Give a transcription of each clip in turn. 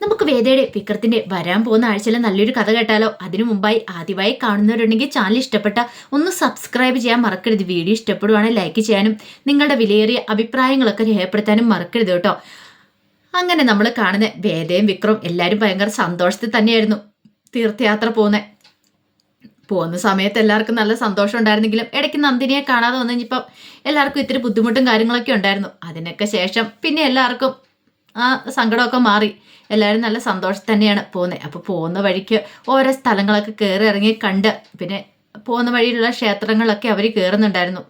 നമുക്ക് വേദയുടെ വിക്രത്തിന്റെ വരാൻ പോകുന്ന ആഴ്ചയിൽ നല്ലൊരു കഥ കേട്ടാലോ? അതിനു മുമ്പായി ആദ്യമായി കാണുന്നവരുണ്ടെങ്കിൽ ചാനൽ ഇഷ്ടപ്പെട്ട ഒന്ന് സബ്സ്ക്രൈബ് ചെയ്യാൻ മറക്കരുത്. വീഡിയോ ഇഷ്ടപ്പെടുവാണെങ്കിൽ ലൈക്ക് ചെയ്യാനും നിങ്ങളുടെ വിലയേറിയ അഭിപ്രായങ്ങളൊക്കെ രേഖപ്പെടുത്താനും മറക്കരുത് കേട്ടോ. അങ്ങനെ നമ്മൾ കാണുന്ന വേദയും വിക്രം എല്ലാവരും ഭയങ്കര സന്തോഷത്തിൽ തന്നെയായിരുന്നു തീർത്ഥയാത്ര പോകുന്നത് പോകുന്ന സമയത്ത് എല്ലാവർക്കും നല്ല സന്തോഷം ഉണ്ടായിരുന്നെങ്കിലും ഇടയ്ക്ക് നന്ദിനിയെ കാണാതെ വന്നു കഴിഞ്ഞപ്പം എല്ലാവർക്കും ഇത്തിരി ബുദ്ധിമുട്ടും കാര്യങ്ങളൊക്കെ ഉണ്ടായിരുന്നു. അതിനൊക്കെ ശേഷം പിന്നെ എല്ലാവർക്കും ആ സങ്കടമൊക്കെ മാറി. എല്ലാവരും നല്ല സന്തോഷം തന്നെയാണ് പോകുന്നത് അപ്പോൾ പോകുന്ന വഴിക്ക് ഓരോ സ്ഥലങ്ങളൊക്കെ കയറി ഇറങ്ങി കണ്ട് പിന്നെ പോകുന്ന വഴിയിലുള്ള ക്ഷേത്രങ്ങളൊക്കെ അവർ കയറുന്നുണ്ടായിരുന്നു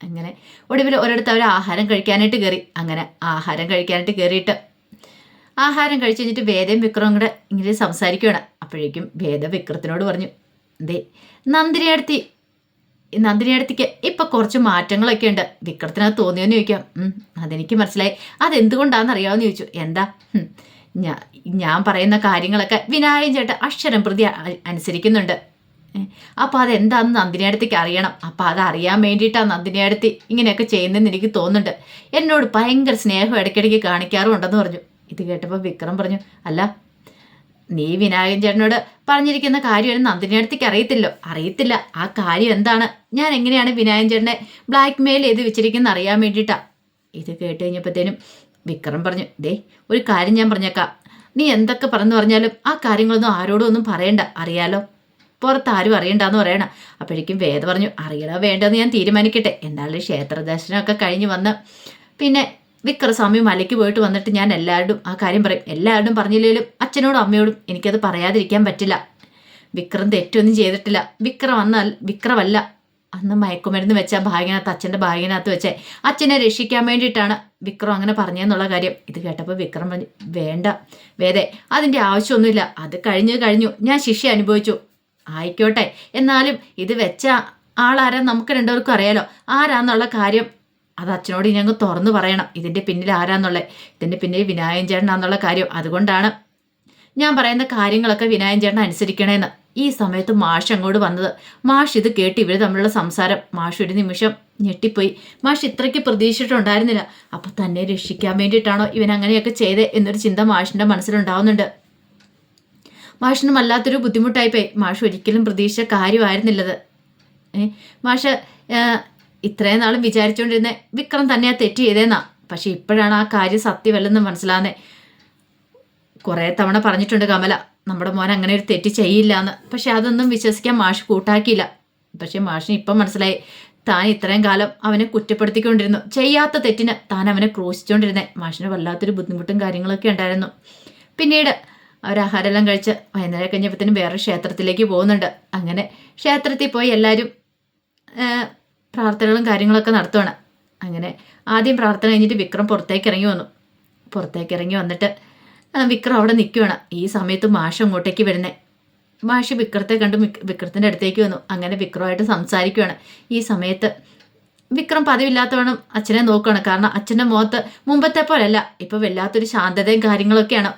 അങ്ങനെ ഒടുവിൽ ഒരിടത്ത് അവർ ആഹാരം കഴിക്കാനായിട്ട് കയറി അങ്ങനെ ആഹാരം കഴിക്കാനായിട്ട് കയറിയിട്ട് ആഹാരം കഴിച്ചു കഴിഞ്ഞിട്ട് വേദം വിക്രവും കൂടെ ഇങ്ങനെ സംസാരിക്കുകയാണ് അപ്പോഴേക്കും വേദ വിക്രത്തിനോട് പറഞ്ഞു ദേ നന്ദിനിയടുത്തി നന്ദിനിയടുത്തിക്ക് ഇപ്പൊ കുറച്ച് മാറ്റങ്ങളൊക്കെ ഉണ്ട്. വിക്രത്തിനത് തോന്നിയെന്ന് ചോദിക്കാം. അതെനിക്ക് മനസ്സിലായി. അതെന്തുകൊണ്ടാണെന്ന് അറിയാമെന്ന് ചോദിച്ചു. എന്താ? ഞാൻ ഞാൻ പറയുന്ന കാര്യങ്ങളൊക്കെ വിനായകൻ ചേട്ട അക്ഷരം പ്രതി അനുസരിക്കുന്നുണ്ട്. അപ്പോൾ അതെന്താന്ന് നന്ദിനിയടുത്തേക്ക് അറിയണം. അപ്പോൾ അത് അറിയാൻ വേണ്ടിയിട്ടാണ് നന്ദിനിയടുത്തി ഇങ്ങനെയൊക്കെ ചെയ്യുന്നതെന്ന് എനിക്ക് തോന്നുന്നുണ്ട്. എന്നോട് ഭയങ്കര സ്നേഹം ഇടയ്ക്കിടയ്ക്ക് കാണിക്കാറുണ്ടെന്ന് പറഞ്ഞു. ഇത് കേട്ടപ്പോൾ വിക്രം പറഞ്ഞു അല്ല നീ വിനായകൻ ചേട്ടനോട് പറഞ്ഞിരിക്കുന്ന കാര്യം നന്ദിനിയടുത്തേക്ക് അറിയത്തില്ലോ. അറിയത്തില്ല. ആ കാര്യം എന്താണ്? ഞാൻ എങ്ങനെയാണ് വിനായകൻ ചേട്ടനെ ബ്ലാക്ക് മെയിൽ ചെയ്ത് വെച്ചിരിക്കുന്നത് അറിയാൻ വേണ്ടിയിട്ടാ? ഇത് കേട്ട് കഴിഞ്ഞപ്പോഴത്തേനും വിക്രം പറഞ്ഞു ദേ ഒരു കാര്യം ഞാൻ പറഞ്ഞേക്കാം. നീ എന്തൊക്കെ പറഞ്ഞു പറഞ്ഞാലും ആ കാര്യങ്ങളൊന്നും ആരോടും ഒന്നും പറയണ്ട. അറിയാലോ? പുറത്ത് ആരും അറിയണ്ടെന്ന് പറയണം. അപ്പോഴേക്കും വേദ പറഞ്ഞു അറിയണോ വേണ്ടെന്ന് ഞാൻ തീരുമാനിക്കട്ടെ. എന്നാലും ക്ഷേത്ര ദർശനമൊക്കെ കഴിഞ്ഞ് വന്ന് പിന്നെ വിക്രസ്വാമി മലയ്ക്ക് പോയിട്ട് വന്നിട്ട് ഞാൻ എല്ലാവരോടും ആ കാര്യം പറയും. എല്ലാവരോടും പറഞ്ഞില്ലെങ്കിലും അച്ഛനോടും അമ്മയോടും എനിക്കത് പറയാതിരിക്കാൻ പറ്റില്ല. വിക്രം തെറ്റൊന്നും ചെയ്തിട്ടില്ല. വിക്രം വന്നാൽ വിക്രമല്ല. അന്ന് മയക്കുമരുന്ന് വെച്ച ഭാഗ്യനകത്ത് അച്ഛന്റെ ഭാഗ്യനകത്ത് വെച്ചേ അച്ഛനെ രക്ഷിക്കാൻ വേണ്ടിയിട്ടാണ് വിക്രം അങ്ങനെ പറഞ്ഞെന്നുള്ള കാര്യം. ഇത് കേട്ടപ്പോൾ വിക്രം പറഞ്ഞു വേണ്ട വേദേ അതിന്റെ ആവശ്യമൊന്നുമില്ല. അത് കഴിഞ്ഞു കഴിഞ്ഞു. ഞാൻ ശിക്ഷ അനുഭവിച്ചു. ആയിക്കോട്ടെ. എന്നാലും ഇത് വെച്ച ആളാരാ നമുക്ക് രണ്ടുപേർക്കും അറിയാലോ. ആരാന്നുള്ള കാര്യം അത് അച്ഛനോട് അങ്ങ് തുറന്നു പറയണം. ഇതിന്റെ പിന്നിൽ ആരാന്നുള്ളത് ഇതിന്റെ പിന്നിൽ വിനായൻ ചേട്ടനാന്നുള്ള കാര്യം. അതുകൊണ്ടാണ് ഞാൻ പറയുന്ന കാര്യങ്ങളൊക്കെ വിനായൻ ചേട്ടൻ അനുസരിക്കണേന്ന്. ഈ സമയത്ത് മാഷ് അങ്ങോട്ട് വന്നത്. മാഷ് ഇത് കേട്ട് ഇവർ തമ്മിലുള്ള സംസാരം. മാഷ് ഒരു നിമിഷം ഞെട്ടിപ്പോയി. മാഷ് ഇത്രയ്ക്ക് പ്രതീക്ഷിച്ചിട്ടുണ്ടായിരുന്നില്ല. അപ്പം തന്നെ രക്ഷിക്കാൻ വേണ്ടിയിട്ടാണോ ഇവൻ അങ്ങനെയൊക്കെ ചെയ്തേ എന്നൊരു ചിന്ത മാഷിന്റെ മനസ്സിലുണ്ടാവുന്നുണ്ട്. മാഷിന് വല്ലാത്തൊരു ബുദ്ധിമുട്ടായിപ്പോയി. മാഷ് ഒരിക്കലും പ്രതീക്ഷിച്ച കാര്യമായിരുന്നില്ലത്. മാഷ് ഇത്രയും നാളും വിചാരിച്ചുകൊണ്ടിരുന്ന വിക്രം തന്നെയാ തെറ്റ് ചെയ്തേന്നാ. പക്ഷെ ഇപ്പോഴാണ് ആ കാര്യം സത്യമല്ലെന്ന് മനസ്സിലാകുന്നത് കുറേ തവണ പറഞ്ഞിട്ടുണ്ട് കമല നമ്മുടെ മോൻ അങ്ങനെ ഒരു തെറ്റ് ചെയ്യില്ല എന്ന് പക്ഷെ അതൊന്നും വിശ്വസിക്കാൻ മാഷ് കൂട്ടാക്കിയില്ല. പക്ഷെ മാഷിന് ഇപ്പം മനസ്സിലായി താൻ ഇത്രയും കാലം അവനെ കുറ്റപ്പെടുത്തിക്കൊണ്ടിരുന്നു. ചെയ്യാത്ത തെറ്റിന് താൻ അവനെ ക്രൂശിച്ചുകൊണ്ടിരുന്നേ മാഷിന് വല്ലാത്തൊരു ബുദ്ധിമുട്ടും കാര്യങ്ങളൊക്കെ ഉണ്ടായിരുന്നു. പിന്നീട് അവർ ആഹാരമെല്ലാം കഴിച്ച് വൈകുന്നേരം കഴിഞ്ഞപ്പോഴത്തേനും വേറെ ക്ഷേത്രത്തിലേക്ക് പോകുന്നുണ്ട്. അങ്ങനെ ക്ഷേത്രത്തിൽ പോയി എല്ലാവരും പ്രാർത്ഥനകളും കാര്യങ്ങളൊക്കെ നടത്തുവാണ്. അങ്ങനെ ആദ്യം പ്രാർത്ഥന കഴിഞ്ഞിട്ട് വിക്രം പുറത്തേക്ക് ഇറങ്ങി വന്നു. പുറത്തേക്ക് ഇറങ്ങി വന്നിട്ട് വിക്രം അവിടെ നിൽക്കുകയാണ് ഈ സമയത്ത് മാഷ് അങ്ങോട്ടേക്ക് വരുന്നേ. മാഷ് വിക്രത്തെ കണ്ട് വിക്രത്തിന്റെ അടുത്തേക്ക് വന്നു. അങ്ങനെ വിക്രമായിട്ട് സംസാരിക്കുകയാണ് ഈ സമയത്ത് വിക്രം പതിവില്ലാത്തവണ്ണം അച്ഛനെ നോക്കുകയാണ് കാരണം അച്ഛന്റെ മുഖത്ത് മുമ്പത്തെ പോലെയല്ല ഇപ്പോൾ വല്ലാത്തൊരു ശാന്തതയും കാര്യങ്ങളൊക്കെയാണ്.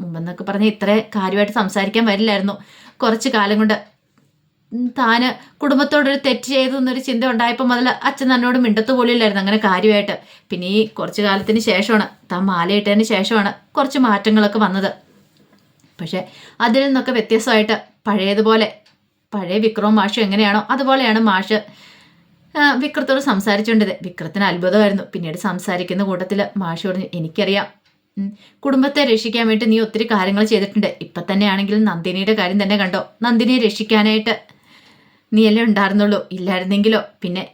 മുമ്പെന്നൊക്കെ പറഞ്ഞാൽ ഇത്രേ കാര്യമായിട്ട് സംസാരിക്കാൻ വരില്ലായിരുന്നു. കുറച്ച് കാലം കൊണ്ട് താന് കുടുംബത്തോടൊരു തെറ്റ് ചെയ്തു എന്നൊരു ചിന്ത ഉണ്ടായപ്പോൾ മുതൽ അച്ഛൻ തന്നോട് മിണ്ടത്ത് പോലില്ലായിരുന്നു അങ്ങനെ കാര്യമായിട്ട്. പിന്നെ ഈ കുറച്ച് കാലത്തിന് ശേഷമാണ് താൻ മാലയിട്ടതിന് ശേഷമാണ് കുറച്ച് മാറ്റങ്ങളൊക്കെ വന്നത്. പക്ഷെ അതിൽ നിന്നൊക്കെ വ്യത്യസ്തമായിട്ട് പഴയതുപോലെ പഴയ വിക്രവും മാഷും എങ്ങനെയാണോ അതുപോലെയാണ് മാഷ് വിക്രത്തോട് സംസാരിച്ചുകൊണ്ടത്. വിക്രത്തിന് അത്ഭുതമായിരുന്നു. പിന്നീട് സംസാരിക്കുന്ന കൂട്ടത്തിൽ മാഷ് പറഞ്ഞു എനിക്കറിയാം. കുടുംബത്തെ രക്ഷിക്കാൻ വേണ്ടി നീ ഒത്തിരി കാര്യങ്ങൾ ചെയ്തിട്ടുണ്ട്. ഇപ്പം തന്നെയാണെങ്കിലും നന്ദിനിയുടെ കാര്യം തന്നെ കണ്ടോ? നന്ദിനിയെ രക്ഷിക്കാനായിട്ട് നീയല്ലേ ഉണ്ടായിരുന്നുള്ളൂ. ഇല്ലായിരുന്നെങ്കിലോ? പിന്നെ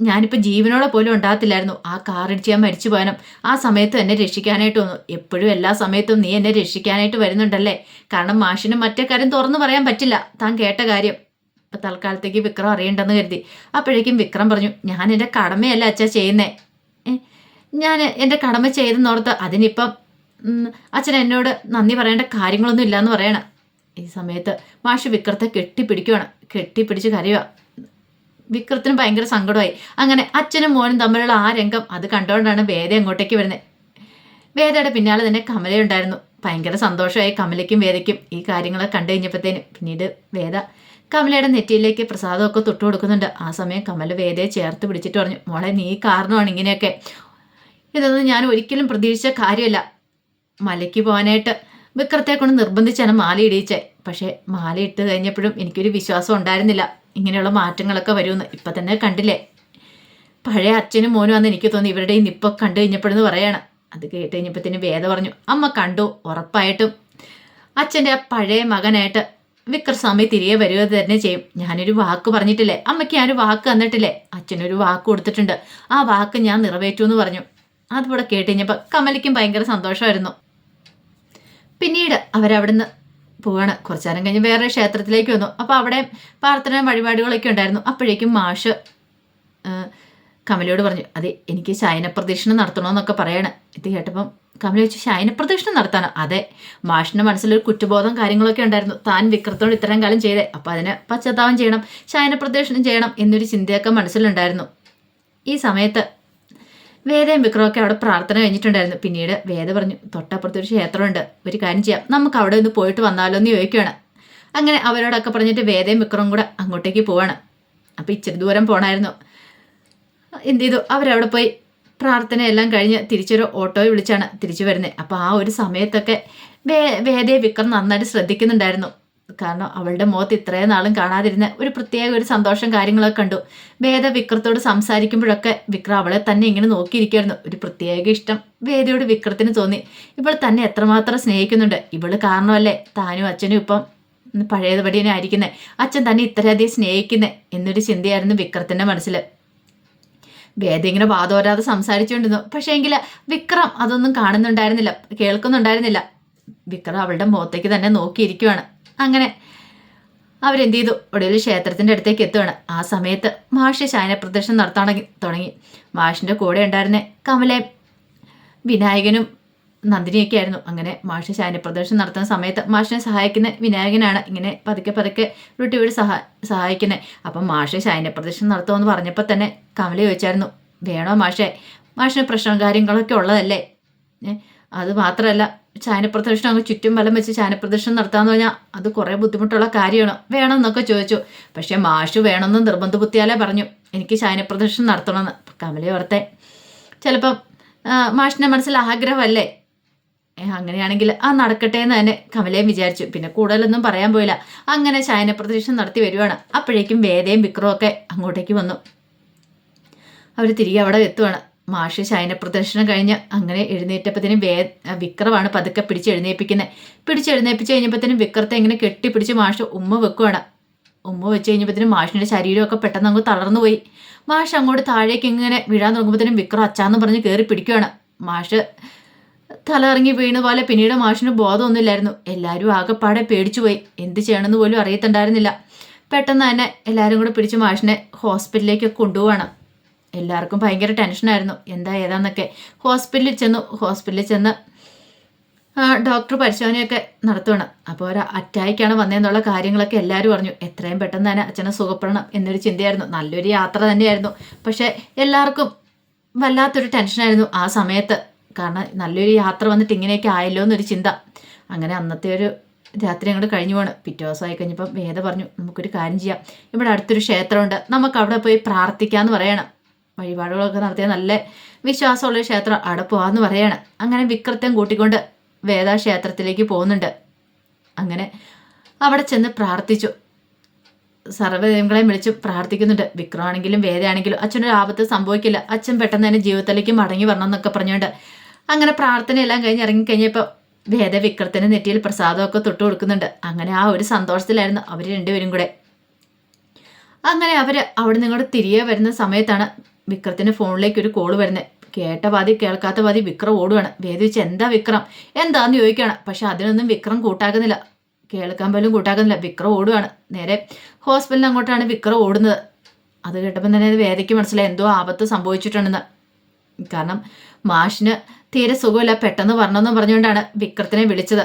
ഞാനിപ്പോൾ ജീവനോടെ പോലും ഉണ്ടാകത്തില്ലായിരുന്നു. ആ കാർ ഇടിച്ച് ഞാൻ മരിച്ചു പോകാനും ആ സമയത്ത് എന്നെ രക്ഷിക്കാനായിട്ട് വന്നു. എപ്പോഴും എല്ലാ സമയത്തും നീ എന്നെ രക്ഷിക്കാനായിട്ട് വരുന്നുണ്ടല്ലേ? കാരണം മാഷിനും മറ്റേ കാര്യം തുറന്നു പറയാൻ പറ്റില്ല. താൻ കേട്ട കാര്യം. ഇപ്പം തൽക്കാലത്തേക്ക് വിക്രം അറിയണ്ടെന്ന് കരുതി. അപ്പോഴേക്കും വിക്രം പറഞ്ഞു ഞാൻ എന്റെ കടമയല്ല അച്ഛാ ചെയ്യുന്നേ? ഞാൻ എന്റെ കടമ ചെയ്തെന്നോർത്ത് അതിനിപ്പം അച്ഛൻ എന്നോട് നന്ദി പറയേണ്ട കാര്യങ്ങളൊന്നും ഇല്ലയെന്ന് പറയണം. ഈ സമയത്ത് മാഷ് വിക്രത്തെ കെട്ടിപ്പിടിക്കുവാണ്. കെട്ടിപ്പിടിച്ച് കരയുക വിക്രത്തിന് ഭയങ്കര സങ്കടമായി. അങ്ങനെ അച്ഛനും മോനും തമ്മിലുള്ള ആ രംഗം അത് കണ്ടുകൊണ്ടാണ് വേദ അങ്ങോട്ടേക്ക് വരുന്നത് വേദയുടെ പിന്നാലെ തന്നെ കമലയുണ്ടായിരുന്നു ഭയങ്കര സന്തോഷമായി കമലയ്ക്കും വേദയ്ക്കും ഈ കാര്യങ്ങളൊക്കെ കണ്ടു കഴിഞ്ഞപ്പോഴത്തേനും പിന്നീട് വേദ കമലയുടെ നെറ്റിയിലേക്ക് പ്രസാദമൊക്കെ തൊട്ടു കൊടുക്കുന്നുണ്ട്. ആ സമയം കമല വേദയെ ചേർത്ത് പിടിച്ചിട്ട് പറഞ്ഞു മോളെ നീ കാരണമാണ് ഇങ്ങനെയൊക്കെ. ഇതൊന്നും ഞാൻ ഒരിക്കലും പ്രതീക്ഷിച്ച കാര്യമല്ല. മലയ്ക്ക് പോകാനായിട്ട് വിക്രത്തെ കൊണ്ട് നിർബന്ധിച്ചാണ് മാല ഇടിയിച്ചേ. പക്ഷേ മാല ഇട്ട് കഴിഞ്ഞപ്പോഴും എനിക്കൊരു വിശ്വാസം ഉണ്ടായിരുന്നില്ല. ഇങ്ങനെയുള്ള മാറ്റങ്ങളൊക്കെ വരുമെന്ന് ഇപ്പം തന്നെ കണ്ടില്ലേ. പഴയ അച്ഛനും മോനും അന്ന് എനിക്ക് തോന്നി ഇവരുടെ ഈ നിപ്പം കണ്ടു കഴിഞ്ഞപ്പോഴെന്ന് പറയാണ്. അത് കേട്ട് കഴിഞ്ഞപ്പോഴത്തേന് വേദ പറഞ്ഞു അമ്മ കണ്ടു ഉറപ്പായിട്ടും. അച്ഛന്റെ ആ പഴയ മകനായിട്ട് വിക്രസ്വാമി തിരികെ വരിക തന്നെ ചെയ്യും. ഞാനൊരു വാക്ക് പറഞ്ഞിട്ടില്ലേ? അമ്മയ്ക്ക് ഞാനൊരു വാക്ക് തന്നിട്ടില്ലേ? അച്ഛനൊരു വാക്ക് കൊടുത്തിട്ടുണ്ട്. ആ വാക്ക് ഞാൻ നിറവേറ്റു എന്ന് പറഞ്ഞു. അതിവിടെ കേട്ട് കഴിഞ്ഞപ്പോൾ കമലിക്കും ഭയങ്കര സന്തോഷമായിരുന്നു. പിന്നീട് അവരവിടുന്ന് പോവാണ്. കുറച്ചു നേരം കഴിഞ്ഞ് വേറെ ക്ഷേത്രത്തിലേക്ക് വന്നു. അപ്പോൾ അവിടെ പ്രാർത്ഥന വഴിപാടുകളൊക്കെ ഉണ്ടായിരുന്നു. അപ്പോഴേക്കും മാഷ് കമലയോട് പറഞ്ഞു അതെ എനിക്ക് ശയന പ്രദക്ഷിണം നടത്തണമെന്നൊക്കെ പറയാണ്. ഇത് കേട്ടപ്പം കമല വെച്ച് ശയന പ്രദക്ഷിണം നടത്താനോ? അതെ മാഷിന്റെ മനസ്സിലൊരു കുറ്റബോധം കാര്യങ്ങളൊക്കെ ഉണ്ടായിരുന്നു. താൻ വിക്രത്തോട് ഇത്രയും കാലം ചെയ്തേ. അപ്പം അതിന് പശ്ചാത്താപം ചെയ്യണം ശയന പ്രദക്ഷിണം ചെയ്യണം എന്നൊരു ചിന്തയൊക്കെ മനസ്സിലുണ്ടായിരുന്നു. ഈ സമയത്ത് വേദയും വിക്രമൊക്കെ അവിടെ പ്രാർത്ഥന കഴിഞ്ഞിട്ടുണ്ടായിരുന്നു. പിന്നീട് വേദ പറഞ്ഞു തൊട്ടപ്പുറത്ത് ഒരു ക്ഷേത്രമുണ്ട്. ഒരു കാര്യം ചെയ്യാം. നമുക്ക് അവിടെ ഒന്ന് പോയിട്ട് വന്നാലോ എന്ന് ചോദിക്കുകയാണ്. അങ്ങനെ അവരോടൊക്കെ പറഞ്ഞിട്ട് വേദയും വിക്രവും കൂടെ അങ്ങോട്ടേക്ക് പോവാണ്. അപ്പോൾ ഇച്ചിരി ദൂരം പോകണമായിരുന്നു എന്ത് ചെയ്തു? അവരവിടെ പോയി പ്രാർത്ഥനയെല്ലാം കഴിഞ്ഞ് തിരിച്ചൊരു ഓട്ടോയെ വിളിച്ചാണ് തിരിച്ചു വരുന്നത്. അപ്പോൾ ആ ഒരു സമയത്തൊക്കെ വേ വേദയെ വിക്രം നന്നായിട്ട് ശ്രദ്ധിക്കുന്നുണ്ടായിരുന്നു. കാരണം അവളുടെ മുഖത്ത് ഇത്രയും നാളും കാണാതിരുന്ന ഒരു പ്രത്യേക ഒരു സന്തോഷം കാര്യങ്ങളൊക്കെ കണ്ടു. വേദ വിക്രത്തോട് സംസാരിക്കുമ്പോഴൊക്കെ വിക്രം അവളെ തന്നെ ഇങ്ങനെ നോക്കിയിരിക്കുമായിരുന്നു ഒരു പ്രത്യേക ഇഷ്ടം വേദയോട് വിക്രത്തിന് തോന്നി. ഇവൾ തന്നെ എത്രമാത്രം സ്നേഹിക്കുന്നുണ്ട്. ഇവൾ കാരണമല്ലേ? താനും അച്ഛനും ഇപ്പം പഴയതുപടി തന്നെ ആയിരിക്കുന്നത് അച്ഛൻ തന്നെ ഇത്രയധികം സ്നേഹിക്കുന്നത് എന്നൊരു ചിന്തയായിരുന്നു വിക്രത്തിന്റെ മനസ്സിൽ വേദ ഇങ്ങനെ വാദോരാതെ സംസാരിച്ചുകൊണ്ടിരുന്നു. പക്ഷേ എങ്കിൽ വിക്രം അതൊന്നും കാണുന്നുണ്ടായിരുന്നില്ല. കേൾക്കുന്നുണ്ടായിരുന്നില്ല. വിക്രം അവളുടെ മുഖത്തേക്ക് തന്നെ നോക്കിയിരിക്കുവാണ്. അങ്ങനെ അവരെന്ത് ചെയ്തു? ഒടുവിൽ ക്ഷേത്രത്തിന്റെ അടുത്തേക്ക് എത്തുകയാണ് ആ സമയത്ത് മാഷ് ശയനപ്രദർശനം നടത്താൻ തുടങ്ങി മാഷിന്റെ കൂടെ ഉണ്ടായിരുന്ന കമലെ വിനായകനും നന്ദിനിയൊക്കെ ആയിരുന്നു. അങ്ങനെ മാഷ് ശയനപ്രദർശനം നടത്തുന്ന സമയത്ത് മാഷിനെ സഹായിക്കുന്ന വിനായകനാണ് ഇങ്ങനെ പതുക്കെ പതുക്കെ റുട്ടി വീട് സഹാ സഹായിക്കുന്നത് അപ്പം മാഷ് ശയനപ്രദർശനം നടത്തുമെന്ന് പറഞ്ഞപ്പോൾ തന്നെ കമല ചോദിച്ചായിരുന്നു വേണോ മാഷെ? മാഷിന് പ്രശ്നം കാര്യങ്ങളൊക്കെ ഉള്ളതല്ലേ? അത് മാത്രമല്ല ചാനപ്രദർശനം അങ്ങ് ചുറ്റും വലം വെച്ച് ചാനപ്രദക്ഷിണം നടത്താമെന്ന് പറഞ്ഞാൽ അത് കുറേ ബുദ്ധിമുട്ടുള്ള കാര്യമാണ്. വേണമെന്നൊക്കെ ചോദിച്ചു. പക്ഷേ മാഷു വേണമെന്ന് നിർബന്ധ ബുദ്ധിയാലേ പറഞ്ഞു. എനിക്ക് ചാനപ്രദക്ഷിണം നടത്തണമെന്ന്. കമലി ഓർത്തെ. ചിലപ്പം മാഷിന്റെ മനസ്സിൽ ആഗ്രഹമല്ലേ? അങ്ങനെയാണെങ്കിൽ ആ നടക്കട്ടെ എന്ന് തന്നെ കമലയും വിചാരിച്ചു. പിന്നെ കൂടുതലൊന്നും പറയാൻ പോയില്ല. അങ്ങനെ ശയനപ്രദക്ഷിണം നടത്തി വരുവാണ്. അപ്പോഴേക്കും വേദയും വിക്രവും ഒക്കെ അങ്ങോട്ടേക്ക് വന്നു. അവർ തിരികെ അവിടെ എത്തുവാണ്. മാഷ് ശയനപ്രദർശനം കഴിഞ്ഞ് അങ്ങനെ എഴുന്നേറ്റപ്പത്തിനും വേ വിക്രമാണ് പതുക്കെ പിടിച്ച് എഴുന്നേൽപ്പിക്കുന്നത് പിടിച്ച് എഴുന്നേൽപ്പിച്ച് കഴിഞ്ഞപ്പോഴത്തേനും വിക്രത്തെ ഇങ്ങനെ കെട്ടിപ്പിടിച്ച് മാഷ് ഉമ്മ വെക്കുവാണ്. ഉമ്മ വെച്ച് കഴിഞ്ഞപ്പോഴത്തേനും മാഷിന്റെ ശരീരമൊക്കെ പെട്ടെന്ന് അങ്ങ് തളർന്നു പോയി. മാഷ് അങ്ങോട്ട് താഴേക്ക് ഇങ്ങനെ വീഴാൻ തുടങ്ങുമ്പോഴത്തേനും വിക്രം അച്ചാന്ന് പറഞ്ഞ് കയറി പിടിക്കുകയാണ് മാഷ് തലയിറങ്ങി വീണ പോലെ പിന്നീട് മാഷിന് ബോധമൊന്നുമില്ലായിരുന്നു. എല്ലാവരും ആകെപ്പാടെ പേടിച്ചു പോയി. എന്ത് ചെയ്യണമെന്ന് പോലും അറിയത്തുണ്ടായിരുന്നില്ല. പെട്ടെന്ന് തന്നെ എല്ലാവരും കൂടെ പിടിച്ച് മാഷിനെ ഹോസ്പിറ്റലിലേക്ക് കൊണ്ടുപോവാണ്. എല്ലാവർക്കും ഭയങ്കര ടെൻഷനായിരുന്നു എന്താ ഏതാന്നൊക്കെ ഹോസ്പിറ്റലിൽ ചെന്നു ഹോസ്പിറ്റലിൽ ചെന്ന് ഡോക്ടർ പരിശോധനയൊക്കെ നടത്തുകയാണ് അപ്പോൾ ഒരു അറ്റായിക്കാണ് വന്നതെന്നുള്ള കാര്യങ്ങളൊക്കെ എല്ലാവരും പറഞ്ഞു എത്രയും പെട്ടെന്ന് തന്നെ അച്ഛനെ സുഖപ്പെടണം എന്നൊരു ചിന്തയായിരുന്നു. നല്ലൊരു യാത്ര തന്നെയായിരുന്നു. പക്ഷേ എല്ലാവർക്കും വല്ലാത്തൊരു ടെൻഷനായിരുന്നു ആ സമയത്ത്. കാരണം നല്ലൊരു യാത്ര വന്നിട്ട് ഇങ്ങനെയൊക്കെ ആയല്ലോ എന്നൊരു ചിന്ത. അങ്ങനെ അന്നത്തെ ഒരു രാത്രി അങ്ങോട്ട് കഴിഞ്ഞു പോണ്. പിറ്റേ ദിവസമായി കഴിഞ്ഞപ്പം വേദ പറഞ്ഞു നമുക്കൊരു കാര്യം ചെയ്യാം. ഇവിടെ അടുത്തൊരു ക്ഷേത്രമുണ്ട്. നമുക്ക് അവിടെ പോയി പ്രാർത്ഥിക്കാമെന്ന് പറയണം. വഴിപാടുകളൊക്കെ നടത്തിയ നല്ല വിശ്വാസമുള്ള ക്ഷേത്രം അവിടെ പോവാന്ന് പറയാണ്. അങ്ങനെ വിക്രത്തം കൂട്ടിക്കൊണ്ട് വേദാക്ഷേത്രത്തിലേക്ക് പോകുന്നുണ്ട്. അങ്ങനെ അവിടെ ചെന്ന് പ്രാർത്ഥിച്ചു. സർവദേവങ്ങളെ വിളിച്ച് പ്രാർത്ഥിക്കുന്നുണ്ട്. വിക്രമാണെങ്കിലും വേദയാണെങ്കിലും അച്ഛനൊരു ആപത്ത് സംഭവിക്കില്ല. അച്ഛൻ പെട്ടെന്ന് തന്നെ ജീവിതത്തിലേക്ക് മടങ്ങി വരണം എന്നൊക്കെ പറഞ്ഞുകൊണ്ട് അങ്ങനെ പ്രാർത്ഥനയെല്ലാം കഴിഞ്ഞ് ഇറങ്ങിക്കഴിഞ്ഞപ്പോൾ വേദ വിക്രത്തിന് നെറ്റിയിൽ പ്രസാദമൊക്കെ തൊട്ട് കൊടുക്കുന്നുണ്ട്. അങ്ങനെ ആ ഒരു സന്തോഷത്തിലായിരുന്നു അവർ രണ്ടുപേരും കൂടെ. അങ്ങനെ അവർ അവിടെ നിന്നോട് തിരികെ വരുന്ന സമയത്താണ് വിക്രത്തിന്റെ ഫോണിലേക്ക് ഒരു കോൾ വരുന്നത് കേട്ട പാതി കേൾക്കാത്ത പാതി വിക്രം ഓടുകയാണ് വേദിച്ച് എന്താ വിക്രം? എന്താന്ന് ചോദിക്കുകയാണ്. പക്ഷെ അതിനൊന്നും വിക്രം കൂട്ടാക്കുന്നില്ല കേൾക്കാൻ പോലും കൂട്ടാക്കുന്നില്ല വിക്രം ഓടുകയാണ് നേരെ ഹോസ്പിറ്റലിൽ അങ്ങോട്ടാണ് വിക്രം ഓടുന്നത്. അത് കേട്ടപ്പോൾ തന്നെ വേദയ്ക്ക് മനസ്സിലായി. എന്തോ ആപത്ത് സംഭവിച്ചിട്ടുണ്ടെന്ന്. കാരണം മാഷിന് തീരെ സുഖമില്ല. പെട്ടെന്ന് വരണമെന്ന് പറഞ്ഞുകൊണ്ടാണ് വിക്രത്തിനെ വിളിച്ചത്.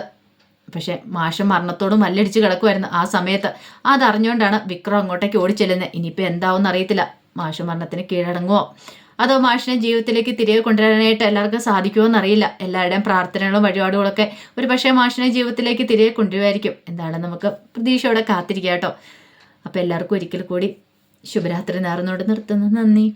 പക്ഷെ മാഷ മരണത്തോട് മല്ലടിച്ച് കിടക്കുമായിരുന്നു ആ സമയത്ത്. അതറിഞ്ഞുകൊണ്ടാണ് വിക്രം അങ്ങോട്ടേക്ക് ഓടിച്ചെല്ലുന്നത്. ഇനിയിപ്പോൾ എന്താവും അറിയത്തില്ല. മാഷ മരണത്തിന് കീഴടങ്ങുമോ അതോ മാഷിനെ ജീവിതത്തിലേക്ക് തിരികെ കൊണ്ടുവരാനായിട്ട് എല്ലാവർക്കും സാധിക്കുമോ എന്നറിയില്ല. എല്ലാവരുടെയും പ്രാർത്ഥനകളും വഴിപാടുകളൊക്കെ ഒരു പക്ഷേ മാഷിനെ ജീവിതത്തിലേക്ക് തിരികെ കൊണ്ടുവരുമായിരിക്കും. എന്താണ് നമുക്ക് പ്രതീക്ഷയോടെ കാത്തിരിക്കാം കേട്ടോ. അപ്പോൾ എല്ലാവർക്കും ഒരിക്കൽ കൂടി ശുഭരാത്രി നേർന്നോട് നിർത്തുന്നു. നന്ദി.